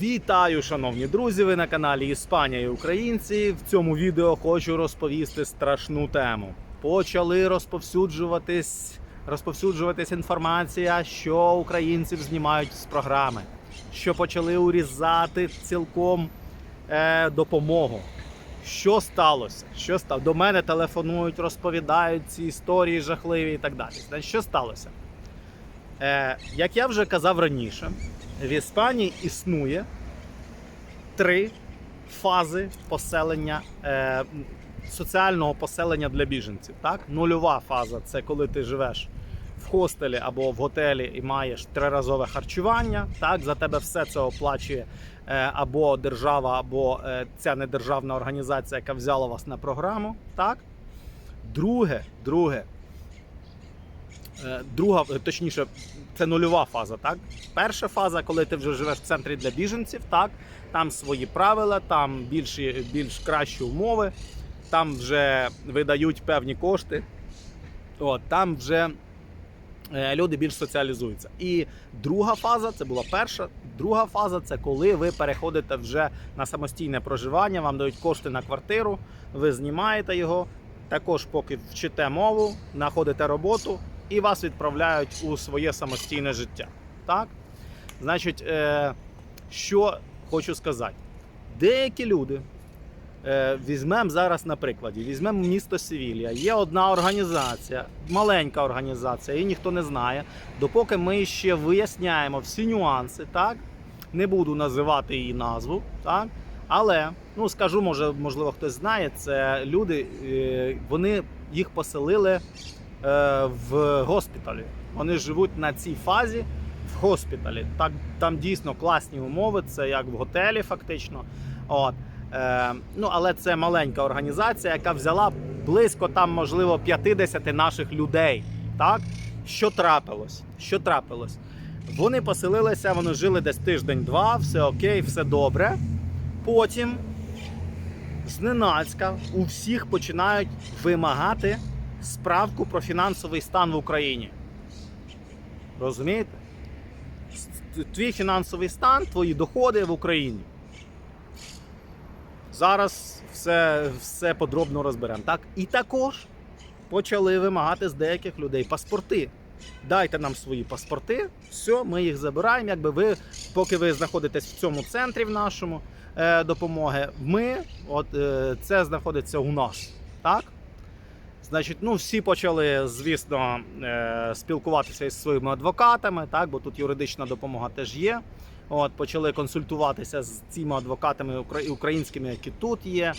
Вітаю, шановні друзі! Ви на каналі Іспанія і Українці. В цьому відео хочу розповісти страшну тему. Почали розповсюджуватись, розповсюджуватись інформація, що українців знімають з програми, що почали урізати цілком е, допомогу. Що сталося? Що стало? До мене телефонують, розповідають ці історії жахливі і так далі. Що сталося? Е, як я вже казав раніше, в Іспанії існує три фази поселення е, соціального поселення для біженців. Так? Нульова фаза це коли ти живеш в хостелі або в готелі і маєш триразове харчування. Так? За тебе все це оплачує е, або держава, або е, ця недержавна організація, яка взяла вас на програму. Так? Друге, друге, Друга, е, точніше, це нульова фаза. Так, перша фаза, коли ти вже живеш в центрі для біженців, так там свої правила, там більші, більш кращі умови, там вже видають певні кошти. От, там вже е, люди більш соціалізуються. І друга фаза це була перша. Друга фаза це коли ви переходите вже на самостійне проживання, вам дають кошти на квартиру, ви знімаєте його. Також, поки вчите мову, знаходите роботу і вас відправляють у своє самостійне життя. Так? Значить, е, що хочу сказати, деякі люди. е, Візьмемо зараз на прикладі, візьмемо місто Севілія. Є одна організація, маленька організація, її ніхто не знає. Допоки ми ще виясняємо всі нюанси, так? Не буду називати її назву, так? Але ну скажу, може, можливо, хтось знає, це люди, е, вони їх поселили в госпіталі. Вони живуть на цій фазі в госпіталі. Так, там дійсно класні умови, це як в готелі, фактично. От. Е, ну, але це маленька організація, яка взяла близько там, можливо, 50 наших людей. Так? Що трапилось? Що трапилось? Вони поселилися, вони жили десь тиждень-два, все окей, все добре. Потім зненацька у всіх починають вимагати справку про фінансовий стан в Україні. Розумієте? Твій фінансовий стан, твої доходи в Україні. Зараз все, все подробно розберемо. Так? І також почали вимагати з деяких людей паспорти. Дайте нам свої паспорти, все, ми їх забираємо. Якби ви, поки ви знаходитесь в цьому центрі в нашому е, допомоги, ми, от е, це знаходиться у нас. Так? Значить, ну всі почали, звісно, е, спілкуватися із своїми адвокатами, так, бо тут юридична допомога теж є. От, почали консультуватися з цими адвокатами українськими, які тут є.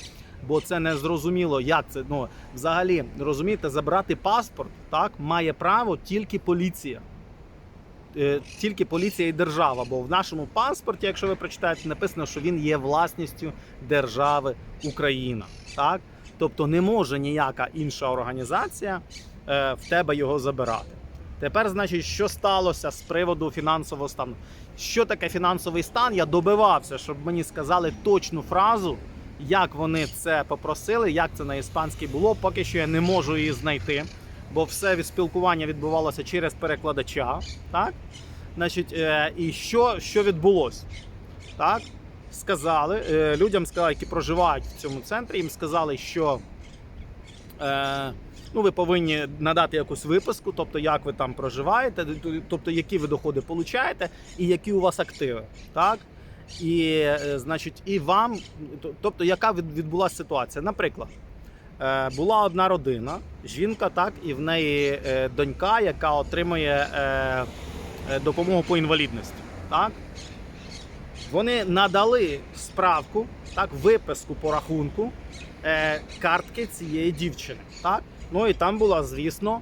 Бо це не зрозуміло, як це. Ну, взагалі, розумієте, забрати паспорт так, має право тільки поліція. Е, Тільки поліція і держава. Бо в нашому паспорті, якщо ви прочитаєте, написано, що він є власністю держави Україна. Так? Тобто не може ніяка інша організація е, в тебе його забирати. Тепер, значить, що сталося з приводу фінансового стану? Що таке фінансовий стан? Я добивався, щоб мені сказали точну фразу, як вони це попросили, як це на іспанській було. Поки що я не можу її знайти, бо все спілкування відбувалося через перекладача. Так? Значить, е, і що, що відбулося? Так? Сказали, е, людям сказали, які проживають в цьому центрі, їм сказали, що е, ну, ви повинні надати якусь виписку, тобто як ви там проживаєте, тобто які ви доходи получаєте і які у вас активи. Так? І, е, значить, і вам, тобто, яка відбулася ситуація? Наприклад, була одна родина, жінка, так, і в неї донька, яка отримує допомогу по інвалідності. Так? Вони надали справку, так, виписку по рахунку е, картки цієї дівчини. Так? Ну і там була, звісно,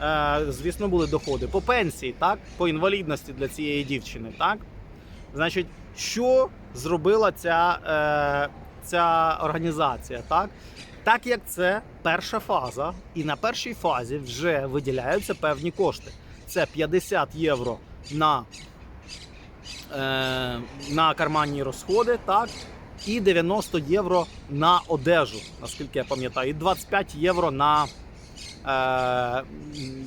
е, звісно, були доходи по пенсії, так, по інвалідності для цієї дівчини. Так? Значить, що зробила ця, е, ця організація? Так? так як це перша фаза, і на першій фазі вже виділяються певні кошти. Це 50 євро на, на карманні розходи, так, і 90 євро на одежу, наскільки я пам'ятаю, і 25 євро на е,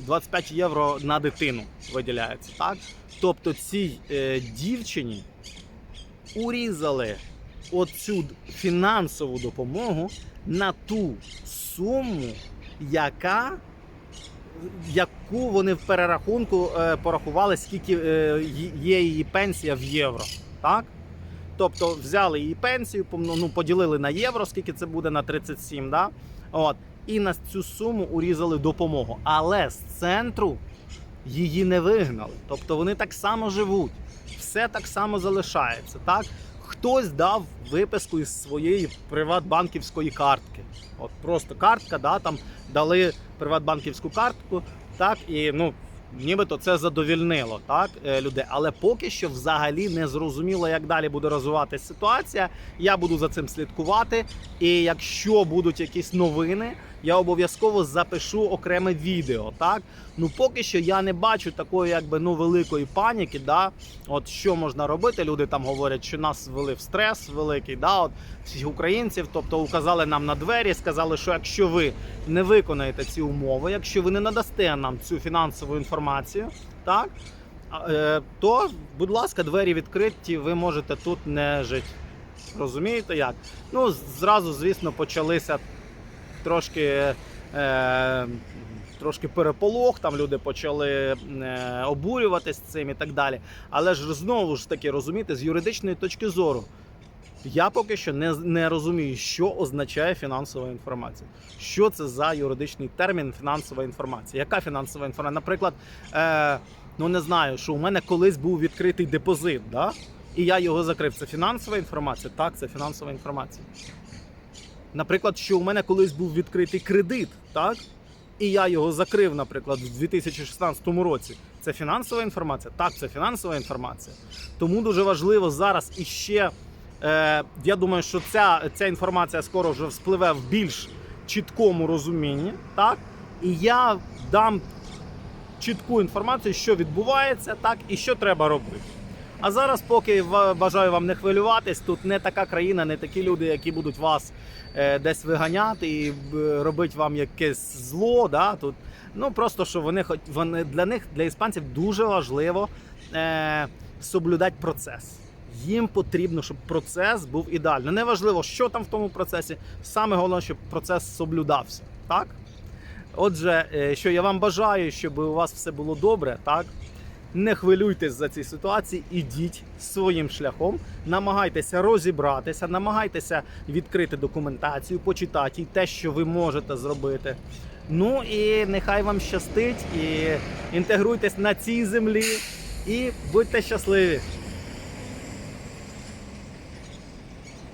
25 євро на дитину виділяється. Так? Тобто цій е, дівчині урізали оцю фінансову допомогу на ту суму, яка яку вони в перерахунку е, порахували, скільки е, є її пенсія в євро. Так? Тобто взяли її пенсію, ну, поділили на євро, скільки це буде на 37, да? От, і на цю суму урізали допомогу. Але з центру її не вигнали. Тобто вони так само живуть, все так само залишається. Так? Хтось дав виписку із своєї приватбанківської картки. От просто картка, да, там дали приватбанківську картку, так, і ну, нібито це задовільнило так, е, людей. Але поки що взагалі не зрозуміло, як далі буде розвиватися ситуація. Я буду за цим слідкувати. І якщо будуть якісь новини, я обов'язково запишу окреме відео. Так, ну поки що я не бачу такої, якби ну великої паніки. Да? От що можна робити? Люди там говорять, що нас ввели в стрес великий. Да? От всіх українців, тобто указали нам на двері, сказали, що якщо ви не виконаєте ці умови, якщо ви не надасте нам цю фінансову інформацію, так е, то, будь ласка, двері відкриті, ви можете тут не жити. Розумієте як? Ну, зразу, звісно, почалися трошки. Е, Трошки переполох, там люди почали е, обурюватись цим і так далі. Але ж знову ж таки розумієте, з юридичної точки зору, я поки що не, не розумію, що означає фінансова інформація. Що це за юридичний термін фінансова інформація? Яка фінансова інформація? Наприклад, е, ну не знаю, що у мене колись був відкритий депозит, да? і я його закрив. Це фінансова інформація? Так, це фінансова інформація. Наприклад, що у мене колись був відкритий кредит, так? І я його закрив, наприклад, в 2016 році. Це фінансова інформація? Так, це фінансова інформація. Тому дуже важливо зараз іще. Е, я думаю, що ця, ця інформація скоро вже вспливе в більш чіткому розумінні, так? І я дам чітку інформацію, що відбувається, так, і що треба робити. А зараз, поки бажаю вам не хвилюватись, тут не така країна, не такі люди, які будуть вас е, десь виганяти і робити вам якесь зло. Да? Тут, ну просто що вони хоч вони для них, для іспанців, дуже важливо е, соблюдати процес. Їм потрібно, щоб процес був ідеальний. Неважливо, що там в тому процесі. Саме головне, щоб процес соблюдався. Так? Отже, е, що я вам бажаю, щоб у вас все було добре, так? Не хвилюйтесь за ці ситуації, ідіть своїм шляхом, намагайтеся розібратися, намагайтеся відкрити документацію, почитати те, що ви можете зробити. Ну і нехай вам щастить, і інтегруйтесь на цій землі і будьте щасливі!